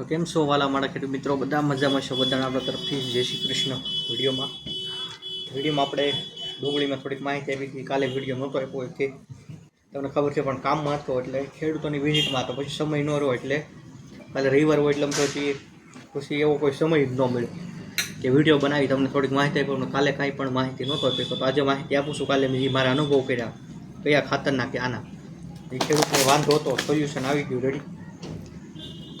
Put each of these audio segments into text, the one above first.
તો કેમ છો વાલા મારા ખેડૂત મિત્રો? બધા મજામાં છો? બધાને આપણા તરફથી જય શ્રી કૃષ્ણ વિડીયોમાં. વિડીયોમાં આપણે ડુંગળીમાં થોડીક માહિતી આપી હતી. કાલે વીડિયો નહોતો આપ્યો કે તમને ખબર છે, પણ કામમાં હતો એટલે ખેડૂતોની વિઝિટમાં હતો પછી સમય ન રહ્યો એટલે કાલે રવિવાર હોય એટલે પછી પછી એવો કોઈ સમય જ ન મળ્યો કે વીડિયો બનાવી તમને થોડીક માહિતી આપી. કાલે કાંઈ પણ માહિતી નહોતો આપ્યો. તો આજે માહિતી આપું છું. કાલે મેં મારા અનુભવ કર્યા, કયા ખાતરના કે આના. એ ખેડૂતને વાંધો હતો સોલ્યુશન આવી ગયું રેડી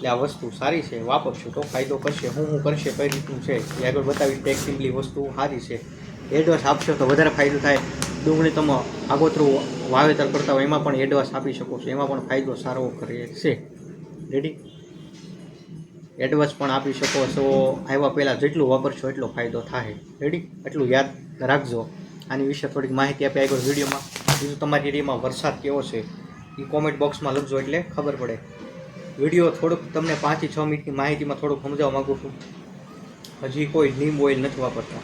એટલે આ વસ્તુ સારી છે, વાપરશું તો ફાયદો કરશે, હું હું કરશે, કઈ રીતનું છે, એ આગળ બતાવી ટેક સિમ્પલી વસ્તુ સારી છે. એડવાન્સ આપશો તો વધારે ફાયદો થાય. ડુંગળી તમે આગોતરું વાવેતર કરતા હોય એમાં પણ એડવાન્સ આપી શકો છો, એમાં પણ ફાયદો સારો કરે છે. રેડી એડવાન્સ પણ આપી શકો છો, આવ્યા પહેલાં જેટલું વાપરશો એટલો ફાયદો થાય. રેડી એટલું યાદ રાખજો. આની વિશે થોડીક માહિતી આપી આગળ વિડીયોમાં. બીજું તમારી એરિયામાં વરસાદ કેવો છે? એ કોમેન્ટ બોક્સમાં લખજો એટલે ખબર પડે. વીડિયો થોડુંક તમને પાંચથી છ મિનિટની માહિતીમાં થોડુંક સમજાવવા માગું છું. હજી કોઈ નીમ ઓઇલ નથી વાપરતા.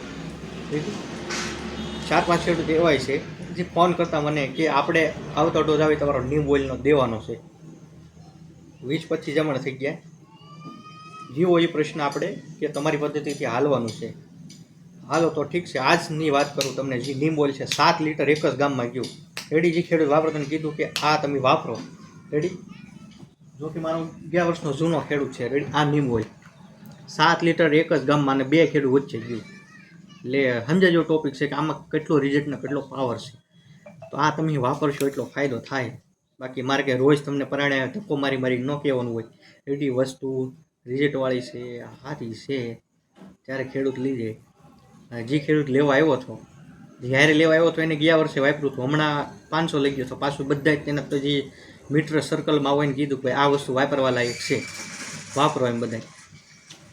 ચાર પાંચ ખેડૂત એવાય છે. જે ફોન કરતા મને કે આપણે આવતો ડોઝ આવે તમારો નીમ ઓઇલનો દેવાનો છે. વીસ પચીસ જમણ થઈ ગયા. જીવો એ પ્રશ્ન આપણે કે તમારી પદ્ધતિથી હાલવાનું છે. હાલો તો ઠીક છે. આજની વાત કરું તમને જે નીમ ઓઇલ છે. સાત લીટર એક જ ગામમાં ગયું. રેડી જે ખેડૂત વાપરતાને કીધું કે આ તમે વાપરો. રેડી? જો કે મારો ગયા વર્ષનો જૂનો ખેડૂત છે આ નીમ હોય. સાત લીટર એક જ ગામમાં અને બે ખેડૂત વચ્ચે ગયું. એટલે સમજાજો ટોપિક છે કે આમાં કેટલો રિઝલ્ટ ને કેટલો પાવર છે. તો આ તમે વાપરશો એટલો ફાયદો થાય. બાકી મારે કે રોજ તમને પરાણે ધક્કો મારી મારી ન કહેવાનું હોય. એટલી વસ્તુ રિઝલ્ટવાળી છે સારી છે. ત્યારે ખેડૂત લીધે. જે ખેડૂત લેવા આવ્યો હતો, જ્યારે લેવા આવ્યો હતો એને ગયા વર્ષે વાપર્યું હતું. હમણાં પાંચસો લઈ ગયો તો પાછું બધા જ તેના તો જે મીટર સર્કલમાં આવીને કીધું કે આ વસ્તુ વાપરવા લાયક છે. વાપરો એમ બધા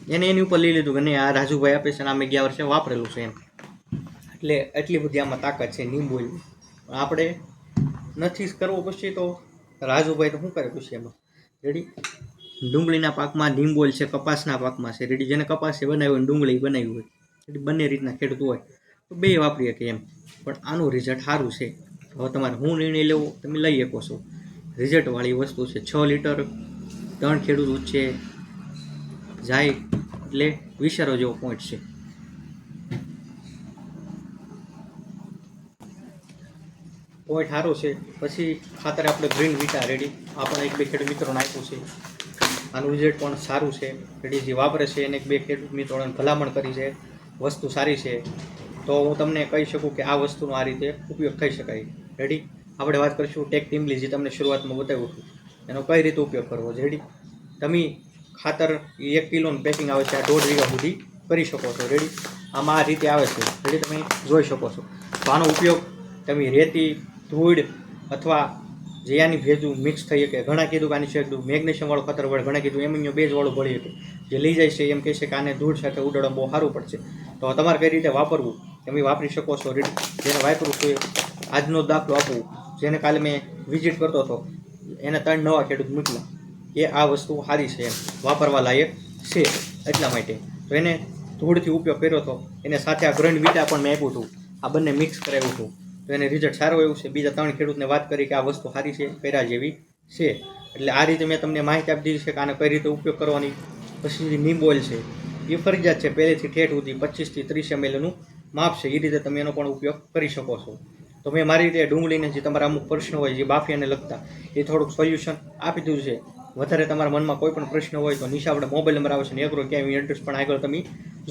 એને એની ઉપર લઈ લીધું કે નહીં, આ રાજુભાઈ આપે છે અને અમે ગયા વર્ષે વાપરેલું છે એમ. એટલે એટલી બધી આમાં તાકાત છે લીંબુની આપણે નથી કરવો પછી તો રાજુભાઈ તો શું કરે પછી એમાં? રેડી ડુંગળીના પાકમાં લીંબોલ છે, કપાસના પાકમાં છે. રેડી જેને કપાસે બનાવ્યું હોય ડુંગળી બનાવી હોય. રેડી બંને રીતના ખેડૂત હોય. તો બે વાપરી શકે એમ. પણ આનું રિઝલ્ટ સારું છે. હવે તમારે હું નિર્ણય લેવો, તમે લઈ શકો છો. રિઝલ્ટવાળી વસ્તુ છે. છ લીટર ત્રણ ખેડૂત ઉચ્ચે જાય એટલે વિચારો જેવો પોઈન્ટ છે. પોઈન્ટ સારો છે. પછી ખાતર આપણે ગ્રીન વિટા રેડી આપણે એક બે ખેડૂત મિત્રો નાખ્યું છે. આનું રિઝલ્ટ પણ સારું છે. રેડી જે વાપરે છે એને એક બે ખેડૂત મિત્રોને ભલામણ કરી છે. વસ્તુ સારી છે. તો હું તમને કહી શકું કે આ વસ્તુનો આ રીતે ઉપયોગ થઈ શકાય. રેડી આપણે વાત કરીશું ટેક ટીમલી જે તમને શરૂઆતમાં બતાવ્યું હતું. એનો કઈ રીતે ઉપયોગ કરવો? રેડી તમે ખાતર એક કિલોનું પેકિંગ આવે છે આ દોઢ વીઘા સુધી કરી શકો છો. રેડી આમાં આ રીતે આવે છે. રેડી તમે જોઈ શકો છો. તો આનો ઉપયોગ તમે રેતી, ધૂળ અથવા જે આની ભેજું મિક્સ થઈ શકે. ઘણા કીધું કે આની છે મેગ્નેશિયમવાળું ખાતર વળે. ઘણા કીધું એમએનઓ બેઝવાળું ભળી શકે. જે લઈ જાય છે એમ કહે છે કે આને ધૂળ સાથે ઉડાડવા બહુ સારું પડશે. તો તમારે કઈ રીતે વાપરવું? તમે વાપરી શકો છો. રેડી જેને વાપરવું છે આજનો દાખલો આપું. જેને કાલે મેં વિઝિટ કરતો હતો, એને ત્રણ નવા ખેડૂત મોકલા એ આ વસ્તુ સારી છે એમ, વાપરવા લાયક છે એટલા માટે. તો એને ધૂળથી ઉપયોગ કર્યો હતો. એને સાથે આ ગ્રંડ વિટા પણ મેં આપ્યું હતું. આ બંને મિક્સ કરાવ્યું હતું. તો એને રિઝલ્ટ સારું એવું છે. બીજા ત્રણ ખેડૂતને વાત કરી કે આ વસ્તુ સારી છે, કર્યા જેવી છે. એટલે આ રીતે મેં તમને માહિતી આપી દીધી છે કે આને કઈ રીતે ઉપયોગ કરવાની. પછી નીમ ઓઇલ છે, એ ફરજિયાત છે. પહેલેથી ઠેઠ સુધી પચીસથી ત્રીસ એમએલનું માપ છે. એ રીતે તમે એનો પણ ઉપયોગ કરી શકો છો. તો મેં મારી રીતે ડુંગળીને જે તમારા અમુક પ્રશ્નો હોય, જે બાફિયાને લગતા એ થોડુંક સોલ્યુશન આપી દીધું છે. વધારે તમારા મનમાં કોઈ પણ પ્રશ્ન હોય તો નીચે આપણે મોબાઈલ નંબર આવે છે ને એકરો ક્યાંય એડ્રેસ પણ આગળ તમે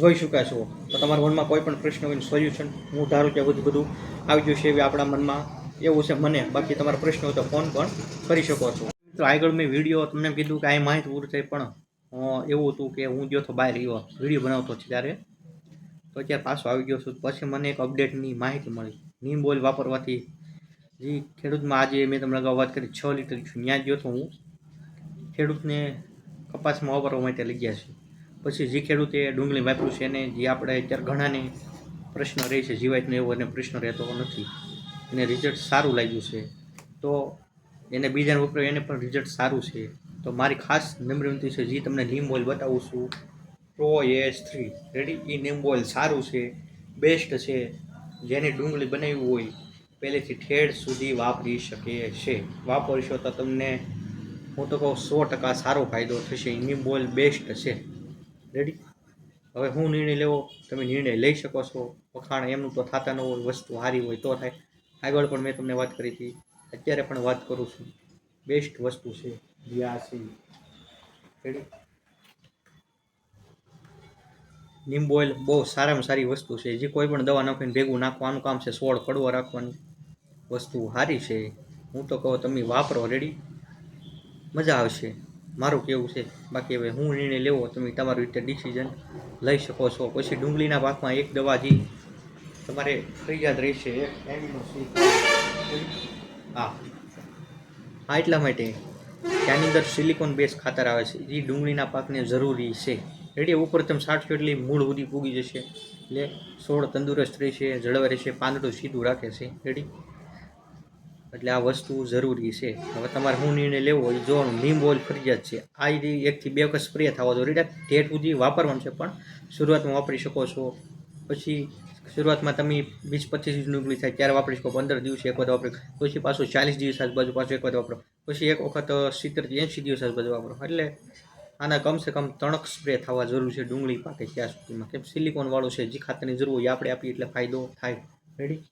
જોઈ શક્યા છો. તો તમારા મનમાં કોઈ પણ પ્રશ્ન હોય સોલ્યુશન હું ધારું કે બધું બધું આવી ગયું છે એવી આપણા મનમાં એવું છે મને. બાકી તમારા પ્રશ્ન હોય તો ફોન પણ કરી શકો છો. તો આગળ મેં વીડિયો તમને કીધું કે આ માહિતી પૂરું થઈ પણ એવું હતું કે હું ગયો તો બહાર રહ્યો. વીડિયો બનાવતો છે ત્યારે. તો અત્યારે પાછો આવી ગયો છું. પછી મને એક અપડેટની માહિતી મળી. નીમ ઓઇલ વાપરવાથી. જે, ખેડૂતમાં આજે મેં તમને અગાઉ વાત કરી, છ લીટર ત્યાં ગયો તો હું. ખેડૂતને કપાસમાં વાપરવા માટે લઈ ગયા છે. પછી જે ખેડૂતે ડુંગળી વાપર્યું છે એને જે આપણે અત્યારે ઘણાને પ્રશ્ન રહે છે, જીવાતનો એવો એને પ્રશ્ન રહેતો નથી. એને રિઝલ્ટ સારું લાગ્યું છે. તો એને બીજાને વપરાય એને પણ રિઝલ્ટ સારું છે. તો મારી ખાસ નમ્ર વિનંતી છે, જે, તમને નીમ ઓઇલ બતાવું છું. પ્રો એસ થ્રી રેડી એ નીમ ઓઇલ સારું છે. બેસ્ટ છે. જેને ડુંગળી બનાવી હોય પહેલેથી ઠેડ સુધી વાપરી શકે છે. વાપરશો તો તમને હું તો કહું સો ટકા સારો ફાયદો થશે. નીમ બોલ બેસ્ટ છે. રેડી હવે હું નિર્ણય લેવો તમે નિર્ણય લઈ શકો છો. વખાણ એમનું તો થતા ન હોય વસ્તુ સારી હોય તો થાય. આગળ પણ મેં તમને વાત કરી હતી. અત્યારે પણ વાત કરું છું. બેસ્ટ વસ્તુ છે. વ્યાસી રેડી નીમ ઓઇલ બહુ સારામાં સારી વસ્તુ છે. જે કોઈ પણ દવા નાખીને ભેગું નાખવાનું કામ છે સોળ કડવો રાખવાની વસ્તુ સારી છે. હું તો કહું તમે વાપરો રેડી મજા આવશે. મારું કેવું છે? બાકી હવે હું નિર્ણય લેવો, તમે તમારી રીતે ડિસિઝન લઈ શકો છો. પછી ડુંગળીના પાકમાં એક દવા જે તમારે ફરિયાદ રહેશે હા. હા, એટલા માટે. ત્યાંની અંદર સિલિકોન બેઝ ખાતર આવે છે. જે ડુંગળીના પાકને જરૂરી છે. રેડી, ઉપર તમે સાઠસો એટલે મૂળ સુધી પૂગી જશે. એટલે છોડ તંદુરસ્ત રહેશે જળવાઈ રહેશે, પાંદડું સીધું રાખે છે. રેડી? એટલે આ વસ્તુ જરૂરી છે. હવે તમારે શું નિર્ણય લેવો એ જોવાનું લીંબ ઓઇલ ફરજિયાત છે. આ એકથી બે વખત સ્પ્રે થવા દો. રેડી? ઠેઠ સુધી વાપરવાનું છે, પણ શરૂઆતમાં વાપરી શકો છો. પછી શરૂઆતમાં તમે વીસ પચીસ દિવસ નીકળી થાય ત્યારે વાપરી શકો. પંદર દિવસે એક વખત વાપરી. પછી પાછું ચાલીસ દિવસ આજુબાજુ પાછું એક વખત વાપરો. પછી એક વખત સિત્તેરથી એંશી દિવસ આજુબાજુ વાપરો. એટલે આના કમસે કમ ત્રણક સ્પ્રે થવા જરૂર છે ડુંગળી પાકે ત્યાં સુધીમાં. કેમ સિલિકોન વાળું છે, જે ખાતરની જરૂર હોય આપણે આપીએ એટલે ફાયદો થાય. રેડી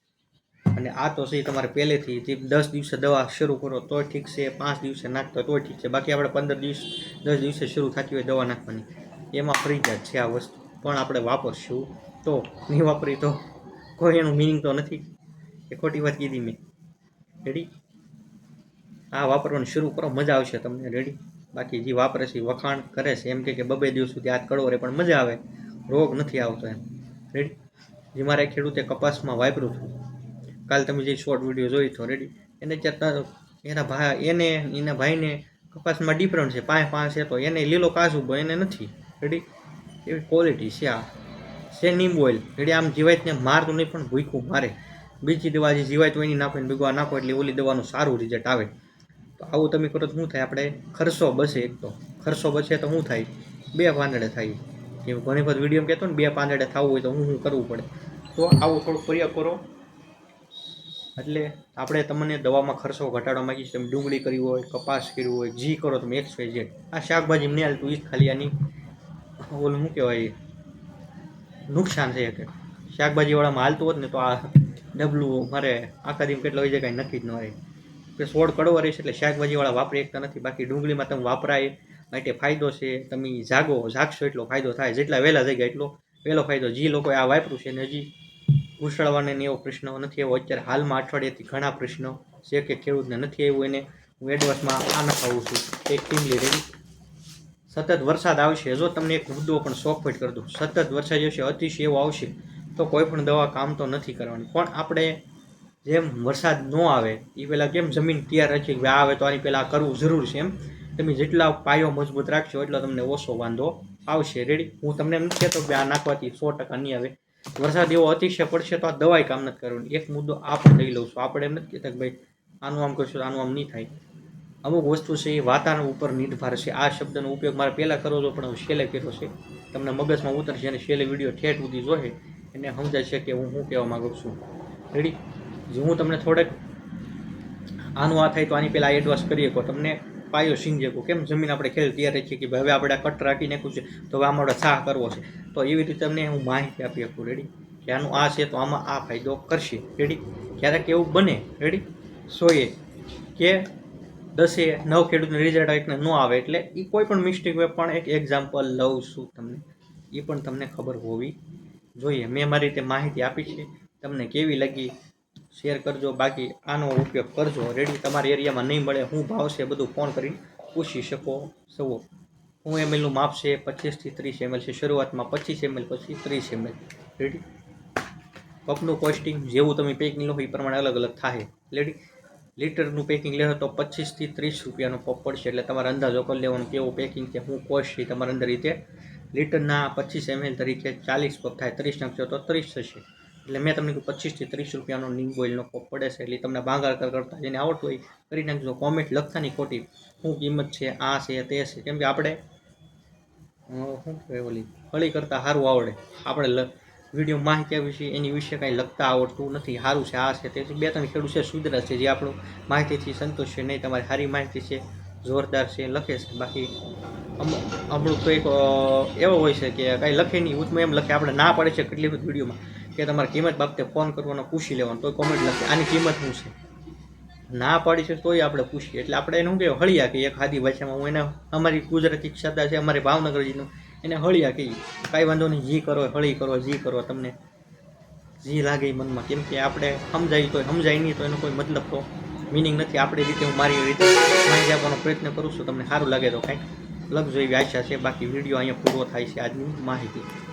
અને આ તો છે તમારે પહેલેથી જે દસ દિવસે દવા શરૂ કરો તોય ઠીક છે, પાંચ દિવસે નાખતો તોય ઠીક છે. બાકી આપણે પંદર દિવસ, દસ દિવસે શરૂ થતી હોય દવા નાખવાની. એમાં ફરજિયાત છે આ વસ્તુ. પણ આપણે વાપરશું તો નહીં વાપરી તો કોઈ એનું મિનિંગ તો નથી. એ ખોટી વાત કીધી મેં. રેડી આ વાપરવાનું શરૂ કરો, મજા આવશે તમને. રેડી બાકી જે વાપરે છે વખાણ કરે છે, એમ કે બબે દિવસ સુધી હાથ કડવો રહે પણ મજા આવે. રોગ નથી આવતો એમ. રેડી જે મારે ખેડૂતે કપાસમાં વાપર્યું હતું. કાલ તમે જે શોર્ટ વીડિયો જોઈ તો રેડી એને ત્યાં એના ભાઈ એને, એના ભાઈને કપાસમાં ડિફરન્ટ છે, પાંચ પાંચ છે, તો એને લીલો કાચ ઊભો, એને નથી. રેડી એવી ક્વોલિટી છે આ. છે નીમ ઓઇલ રેડી આમ જીવાતને મારતું નહીં, પણ ભૂખું મારે. બીજી દવા જે જીવાત હોય એની નાખો ભેગવા નાખો, એટલે ઓલી દવાનું સારું રિઝલ્ટ આવે. તો આવું તમે કરો તો શું થાય? આપણે ખર્ચો બચે એક તો. ખર્ચો બચે તો શું થાય? બે પાંદડે થાય. કે ઘણી વખત વીડિયો કહેતો ને, બે પાંદડે થવું હોય તો હું શું કરવું પડે? તો આવું થોડુંક પ્રયોગ કરો. એટલે આપણે તમને દવામાં ખર્ચો ઘટાડવા માગીએ છીએ. તમે ડુંગળી કરી હોય, કપાસ કર્યું હોય જી કરો તમે એક્સ વાય ઝેડ આ શાકભાજી નહીં હાલતું એ જ ખાલી આની ઓલું શું કહેવાય? નુકસાન છે કે શાકભાજીવાળામાં હાલતું હોત ને તો આ ડબલું મારે આખા દિવસ કેટલા હોય છે કાંઈ નક્કી જ ન રહે. કે સોળ કડવો રહેશે એટલે શાકભાજીવાળા વાપરી શકતા નથી. બાકી ડુંગળીમાં તમે વાપરાય માટે ફાયદો છે. તમે જાગો, જાગશો એટલો ફાયદો થાય. જેટલા વહેલા જગ્યા એટલો વહેલો ફાયદો. જે લોકોએ આ વાપર્યું છે ને હજી ઘૂસળવાને એવો પ્રશ્ન નથી એવો અત્યારે હાલમાં અઠવાડિયાથી ઘણા પ્રશ્નો છે કે ખેડૂતને નથી આવ્યું એને હું એડવાન્સમાં આ નખાવું છું. એક ટીમલી રેડી સતત વરસાદ આવશે. જો તમને એક મુદ્દો પણ સોફટ કરી દઉં. સતત વરસાદ જશે અતિશય એવો આવશે, તો કોઈ પણ દવા કામ તો નથી કરવાની. પણ આપણે જેમ વરસાદ ન આવે એ પહેલાં કેમ જમીન તૈયાર છે કે આવે તો આની પહેલાં કરવું જરૂર છે એમ. તમે જેટલા પાયો મજબૂત રાખશો એટલો તમને ઓછો વાંધો આવશે. રેડી હું તમને એમ કહેતો કે આ નાખવાથી સો ટકા નહીં આવે. વરસાદ એવો અતિશય પડશે તો આ દવાઈ કામ નથી કરવાની. એક મુદ્દો આ પણ લઈ લઉં છું. આપણે એમ નથી કહેતા કે ભાઈ આનું આમ કરશું આનું આમ નહીં થાય. અમુક વસ્તુ છે એ વાતાવરણ ઉપર નિર્ભર છે. આ શબ્દનો ઉપયોગ મારે પહેલાં કરવો હતો પણ હું છેલ્લે કર્યો છે. તમને મગજમાં ઉતરશે અને છેલ્લે વીડિયો ઠેઠ સુધી જોશે. એને સમજાય છે કે હું શું કહેવા માગું છું. રેડી જે હું તમને થોડેક આનું આ થાય તો આની પહેલાં એડવાન્સ કરી શકો તમને પાયો સીંજી શકો કેમ? જમીન આપણે ખેલ તૈયાર છીએ કે હવે આપણે કટ રાખી નાખ્યું છે, તો હવે આમાં સાહ કરવો છે. તો એવી રીતે તમને હું માહિતી આપી શકું રેડી કે આનું આ છે તો આમાં આ ફાયદો કરશે. રેડી ક્યારેક એવું બને. રેડી સોએ કે દસે નવ ખેડૂતનું રિઝલ્ટ એકને ન આવે એટલે એ કોઈ પણ મિસ્ટેક હોય પણ એક એક્ઝામ્પલ લઉં છું તમને. એ પણ તમને ખબર હોવી જોઈએ. મેં મારી રીતે માહિતી આપી છે. તમને કેવી લાગી? શેર કરજો, બાકી આનો ઉપયોગ કરજો. રેડી તમારા એરિયામાં નહીં મળે, હું ભાવ છે બધું ફોન કરીને પૂછી શકો સવો હું એમએલનું માપ છે પચીસથી ત્રીસ એમએલ છે. શરૂઆતમાં પચીસ એમએલ પછી ત્રીસ એમએલ રેડી કપનું કોસ્ટિંગ જેવું તમે પેકિંગ લો, એ પ્રમાણે અલગ અલગ થાય. રેડી લીટરનું પેકિંગ લેશો તો પચીસથી ત્રીસ રૂપિયાનો પપ પડશે. એટલે તમારે અંદાજો કરી લેવાનું કેવું પેકિંગ છે શું કોસ્ટ છે તમારે અંદર રીતે. લીટરના પચીસ એમએલ તરીકે ચાલીસ પપ થાય. ત્રીસ નાખશો તો ત્રીસ થશે. એટલે મેં તમને પચીસથી ત્રીસ રૂપિયાનો નીમ ઓઇલનો કોપ પડે છે. એટલે તમને ભાંગાર કરતા જેને આવડતું હોય કરી નાખજો. કોમેન્ટ લખતા નહીં ખોટી. શું કિંમત છે, આ છે, તે છે. કેમ કે આપણે શું કહેવાય ઓલી, હળી કરતાં સારું આવડે. આપણે વીડિયો માહિતી વિશે એની વિશે કાંઈ લખતા આવડતું નથી. સારું છે, આ છે, તે બે ત્રણ ખેડૂત છે, સુધરા છે, જે આપણું માહિતીથી સંતોષ છે, નહીં, તમારી સારી માહિતી છે, જોરદાર છે, લખે છે. બાકી અમુક તો એક એવો હોય છે કે કાંઈ લખે નહીં ઉચમાં એમ લખે. આપણે ના પડે છે કેટલી બધી વિડીયોમાં કે તમારે કિંમત બાબતે ફોન કરવાનો પૂછી લેવાનો તો કોમેન્ટ લખે, આની કિંમત શું છે? ના પાડી છે તોય આપણે પૂછીએ. એટલે આપણે એનું કે હળિયા કહીએ. ખાદી ભાષામાં હું એને, અમારી ગુજરાતી શબ્દ છે, અમારી ભાવનગરજીનું, એને હળિયા કહીએ. કાંઈ વાંધો નહીં, જી કરો, હળી કરો, જી કરો, તમને જી લાગે મનમાં. કેમ કે આપણે સમજાય તો સમજાય નહીં તો એનો કોઈ મતલબ તો મિનિંગ નથી. આપણી રીતે હું મારી રીતે માહિતી આપવાનો પ્રયત્ન કરું છું. તમને સારું લાગે તો કાંઈક લગ જોઈ આશા છે. બાકી વીડિયો અહીંયા પૂરો થાય છે આજની માહિતી.